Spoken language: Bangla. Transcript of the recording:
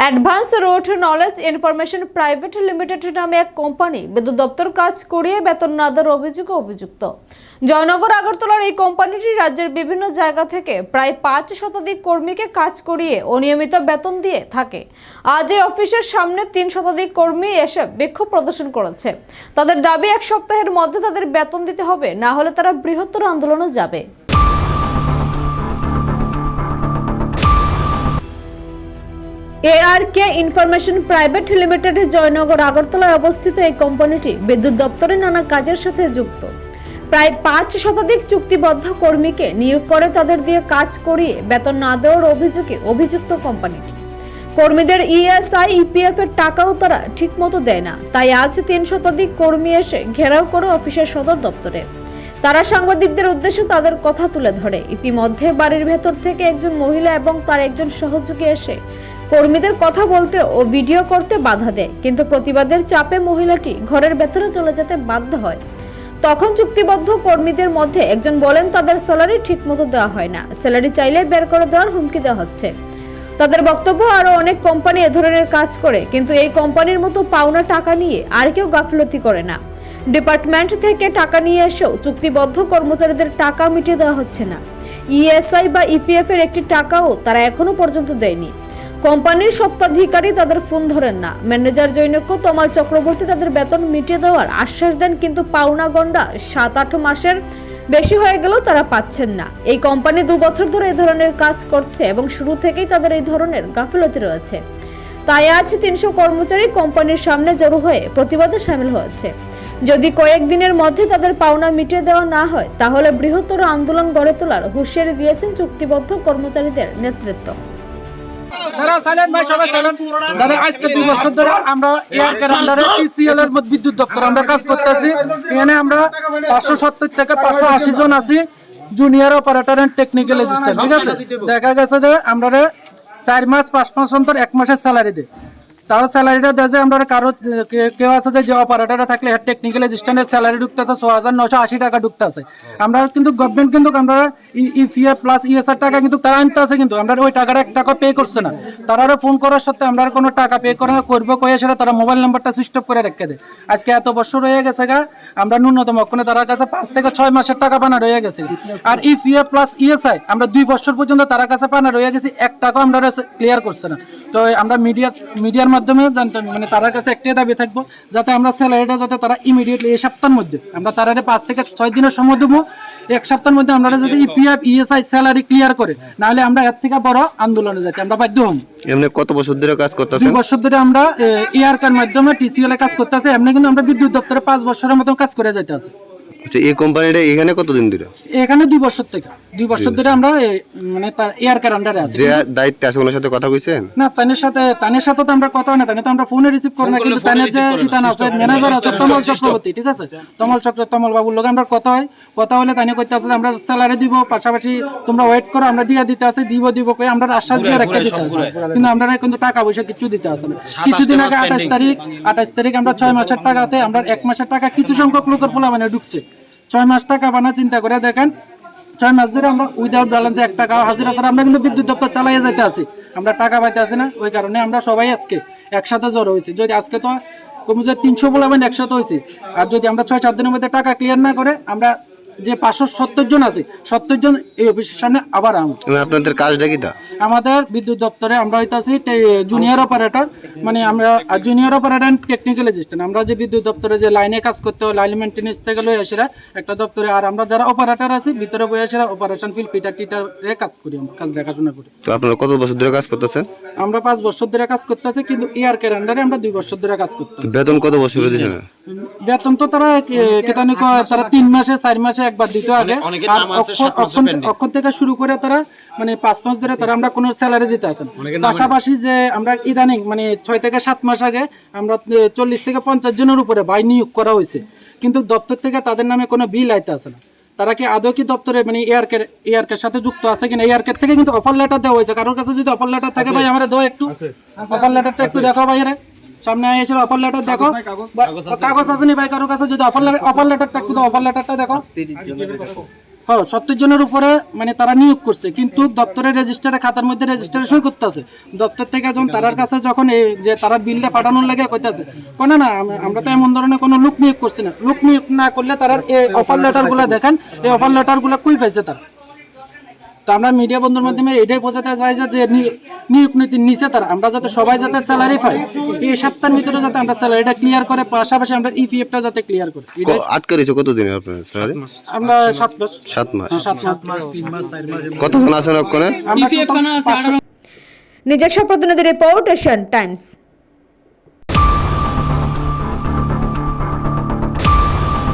Advance road knowledge information private limited নামে এক কোম্পানি বিদ্যুৎ দপ্তর কাজ করিয়ে বেতন না দেওয়ার অভিযোগে অভিযুক্ত। জয়নগর, আগরতলার এই কোম্পানিটি রাজ্যের বিভিন্ন জায়গা থেকে প্রায় পাঁচ শতাধিক কর্মীকে কাজ করিয়ে অনিয়মিত বেতন দিয়ে থাকে। আজ এই অফিসের সামনে তিন শতাধিক কর্মী এসে বিক্ষোভ প্রদর্শন করেছে। তাদের দাবি, এক সপ্তাহের মধ্যে তাদের বেতন দিতে হবে, না হলে তারা বৃহত্তর আন্দোলনে যাবে। ARK information private limited Jaynagar, আগরতলায় অবস্থিত এই কোম্পানিটি বিদ্যুৎ দপ্তরের নানা কাজের সাথে যুক্ত। প্রায় পাঁচ শতাধিক চুক্তিবদ্ধ কর্মীকে নিয়োগ করে তাদের দিয়ে কাজ করিয়ে বেতন না দেওয়ার অভিযোগে অভিযুক্ত কোম্পানিটি। কর্মীদের ইএসআই ইপিএফ এর টাকাও তারা ঠিকমতো দেয় না। তাই আজ তিন শতাধিক কর্মী এসে ঘেরাও করে অফিসের সদর দপ্তরে। তারা সাংবাদিকদের উদ্দেশ্যে তাদের কথা তুলে ধরে। ইতিমধ্যে বাড়ির ভেতর থেকে একজন মহিলা এবং তার একজন সহযোগী এসে কর্মীদের কথা বলতে ও ভিডিও করতে বাধা দেয়, কিন্তু প্রতিবাদের চাপে মহিলাটি ঘরের ভেতরে চলে যেতে বাধ্য হয়। তখন চুক্তিবদ্ধ কর্মীদের মধ্যে একজন বলেন, তাদের স্যালারি ঠিকমতো দেওয়া হয় না। স্যালারি চাইলে বের করে দেওয়ার হুমকি দেওয়া হচ্ছে। তাদের বক্তব্য, আরও অনেক কোম্পানি এ ধরনের কাজ করে, কিন্তু এই কোম্পানির মতো পাওনা টাকা নিয়ে আর কেউ গাফলতি করে না। ডিপার্টমেন্ট থেকে টাকা নিয়ে এসেও চুক্তিবদ্ধ কর্মচারীদের টাকা মিটিয়ে দেওয়া হচ্ছে না। ইএসআই বা ইপিএফ এর একটি টাকাও তারা এখনও পর্যন্ত দেয়নি। কোম্পানির সত্ত্বাধিকারী তাদের ফোন ধরেন না। ম্যানেজার জৈনক্য তমাল চক্রবর্তী তাদের বেতন মিটিয়ে দেওয়ার আশ্বাস দেন, কিন্তু পাওনা গন্ডা সাত আট মাসের বেশি হয়ে গেলেও তারা পাচ্ছেন না। এই কোম্পানি দু বছর ধরে এই ধরনের কাজ করছে এবং শুরু থেকেই তাদের এই ধরনের গাফিলতি রয়েছে। তাই আজ তিনশো কর্মচারী কোম্পানির সামনে জড়ো হয়ে প্রতিবাদে সামিল হয়েছে। যদি কয়েকদিনের মধ্যে তাদের পাওনা মিটিয়ে দেওয়া না হয়, তাহলে বৃহত্তর আন্দোলন গড়ে তোলার হুঁশিয়ারি দিয়েছেন চুক্তিবদ্ধ কর্মচারীদের নেতৃত্ব। এর মধ্যে বিদ্যুৎ দপ্তর আমরা কাজ করতেছি। এখানে আমরা পাঁচশো সত্তর থেকে পাঁচশো আশি জন আছি জুনিয়র অপারেটর এন্ড টেকনিক্যাল ঠিক আছে? দেখা গেছে যে আমরা চার মাস, পাঁচ মাস অন্তর এক মাসের স্যালারি দিই। তাও স্যালারিটা দেয় আমরা কারও, কেউ আছে যে অপারেটররা থাকলে হেড টেকনিক্যাল অ্যাসিস্ট্যান্টের স্যালারি ঢুকতেছে ছ হাজার নশো আশি টাকা ঢুকতেছে। আমরা কিন্তু গভর্নমেন্ট কিন্তু আমরা ইপিএফ প্লাস ইএসআর টাকা কিন্তু তারা আনতে আছে কিন্তু, আমরা ওই টাকাটা এক টাকা পে করছে না। তারা ফোন করার সত্ত্বে আমরা কোনো টাকা পে করে করব কয়ে সেটা তারা মোবাইল নাম্বারটা সুইচ করে রেখে দেয়। আজকে এত বছর হয়ে গেছে গা, আমরা ন্যূনতম ওখানে তার কাছে পাঁচ থেকে ছয় মাসের টাকা পানা রয়ে গেছে। আর ইপিএফ প্লাস ইএসআই আমরা দুই বছর পর্যন্ত তার কাছে পানা রয়ে গেছি, এক টাকা আমরা ক্লিয়ার করছে না। তো আমরা মিডিয়া মিডিয়ার মাধ্যমে জানতাম মানে তার কাছে একটাই দাবি থাকব যাতে আমরা স্যালারিটা যাতে তারা ইমিডিয়েটলি এই সপ্তাহের মধ্যে আমরা তারা পাঁচ থেকে ছয় দিনের সময় দেবো এক সপ্তাহের মধ্যে আমরা যদি ইপিএফ ইএসআই স্যালারি ক্লিয়ার করে নাহলে আমরা এর থেকে বড় আন্দোলনে যাতে আমরা বাধ্য হব এমনি কত বছর ধরে কাজ দুই বছর ধরে আমরা এয়ার কার মাধ্যমে টিসিএল এ কাজ করতে আছে এমনি কিন্তু আমরা বিদ্যুৎ দপ্তরে পাঁচ বছরের মতো কাজ করে যেতে আছে। আচ্ছা এই কোম্পানিটা এখানে কতদিন ধরে? এখানে দুই বছর থেকে। দুই বছর ধরে আমরা মানে তার এয়ার কার আন্ডারে আছি। যে দায়িত্বে আছে ওনার সাথে কথা কইছেন? না তানের সাথে তানের সাথে তো আমরা কথা না। তানে তো আমরা ফোনে রিসিভ করি না কিন্তু তানের যে ইতান আছে ম্যানেজার আছে তমল চক্রবর্তী ঠিক আছে? তমল চক্র তমল বাবুর লোক আমরা কথা হয়। কথা হলে তানে কইতে আছে আমরা স্যালারি দিব পাশাপাশি তোমরা ওয়েট করো আমরা দিয়া দিতে আছে দিব দিব কই আমরা আশ্বাস দিয়ে রাখতে দিতে আছে। কিন্তু আমরা কিন্তু টাকা পয়সা কিছু দিতে আছে না। কিছুদিন আগে আঠাশ তারিখ আঠাশ তারিখ আমরা ছয় মাসের টাকাতে আমরা এক মাসের টাকা কিছু সংখ্যক লোকের পোলা মানে ঢুকছে। ছয় মাস টাকা বানা চিন্তা করে দেখেন। ছয় মাস ধরে আমরা উইদাউট ব্যালেন্স এক টাকা। হাজিরা ছাড়া আমরা কিন্তু বিদ্যুৎ দপ্তর চালাইয়ে যাইতে আছি। আমরা টাকা পাইতে আছি না। ওই কারণে আমরা সবাই আজকে একসাথে জড়ো হয়েছি। যদি আজকে তো কমে যে তিনশো বলে আমি একসাথে হয়েছি। আর যদি আমরা ছয় চার দিনের মধ্যে টাকা ক্লিয়ার না করে, আমরা যে পাঁচশো সত্তর জন আছে সত্তর জন এই অফিসের সামনে আবার আম। আপনাদের কাজটা কি তা? আমাদের বিদ্যুৎ দপ্তরে আমরা হইতাছি জুনিয়র অপারেটর মানে আমরা জুনিয়র অপারেটর টেকনিক্যাল অ্যাসিস্ট্যান্ট আমরা যে বিদ্যুৎ দপ্তরে যে লাইনে কাজ করতে হয় লাইন মেনটেন্স থেকে লই আসিরা একটা দপ্তরে। আর আমরা যারা অপারেটর আছি ভিতরে বই আসিরা অপারেশন ফিল ফিটার টিটারে কাজ করি আমরা কাজ দেখাশোনা করি। তো আপনারা কত বছর ধরে কাজ করতেছেন? আমরা পাঁচ বছর ধরে কাজ করতেছি কিন্তু এয়ার কেয়ার আন্ডারে আমরা দুই বছর ধরে কাজ করতেছি। বেতন কত বছর দিয়েছেন? বেতন তো তারা কেতানি তারা তিন মাসে চার মাসে একবার দিত আগে। আর অক্ষ- অক্ষণ- অক্ষণ থেকে শুরু করে তারা মানে পাঁচ মাস ধরে তারা আমরা কোনো স্যালারি দিতে আসেন। পাশাপাশি যে আমরা ইদানিং মানে ছয় থেকে সাত মাস আগে আমরা চল্লিশ থেকে পঞ্চাশ জনের উপরে বাই নিয়োগ করা হয়েছে। কিন্তু দপ্তর থেকে তাদের নামে কোনো বিল আইতে আসে না। তারা কি আদৌ কি দপ্তরে মানে এয়ারকের এয়ারকের সাথে যুক্ত আছে কিনা? এয়ারকের থেকে কিন্তু অফার লেটার দেওয়া হয়েছে। কারোর কাছে যদি অফার লেটার থাকে ভাই আমরা দাও একটু। অফার লেটারটা একটু দেখো ভাই রে সামনে এসে অফার লেটার দেখো। কাগজ আসেনি ভাই কারোর কাছে? যদি অফার অফার লেটারটা একটু অফার লেটারটা দেখো। হ্যাঁ সত্তর জনের উপরে মানে তারা নিয়োগ করছে কিন্তু দপ্তরের রেজিস্টারে খাতার মধ্যে রেজিস্টারে সই করতে আছে। দপ্তর থেকে যখন তারার কাছে যখন এই যে তারা বিলটা পাঠানোর লাগে কইতাছে কোনা না আমরা তো এমন ধরনের কোনো লোক নিয়োগ করছি না। লোক নিয়োগ না করলে তারা এই অফার লেটারগুলা দেখেন এই অফার লেটারগুলা কই পাইছে তারা? তো আমরা মিডিয়া বন্ধুর মাধ্যমে এটাই বোঝাতে চাই যে নিয়োগ নীতির নিচে তারা। আমরা যাতে সবাই যাতে স্যালারি পাই এই সপ্তাহের ভিতরে যাতে আমরা স্যালারিটা ক্লিয়ার করে পাশাপাশি আমরা ইপিএফটা যাতে ক্লিয়ার করি। আটকে রয়েছে? কতদিন আপনার স্যার আমরা সাত মাস। সাত মাস। হ্যাঁ, সাত মাস। কতক্ষণ আছেন ওখানে নিজস্ব প্রতিনিধি রিপোর্ট এশিয়ান টাইমস।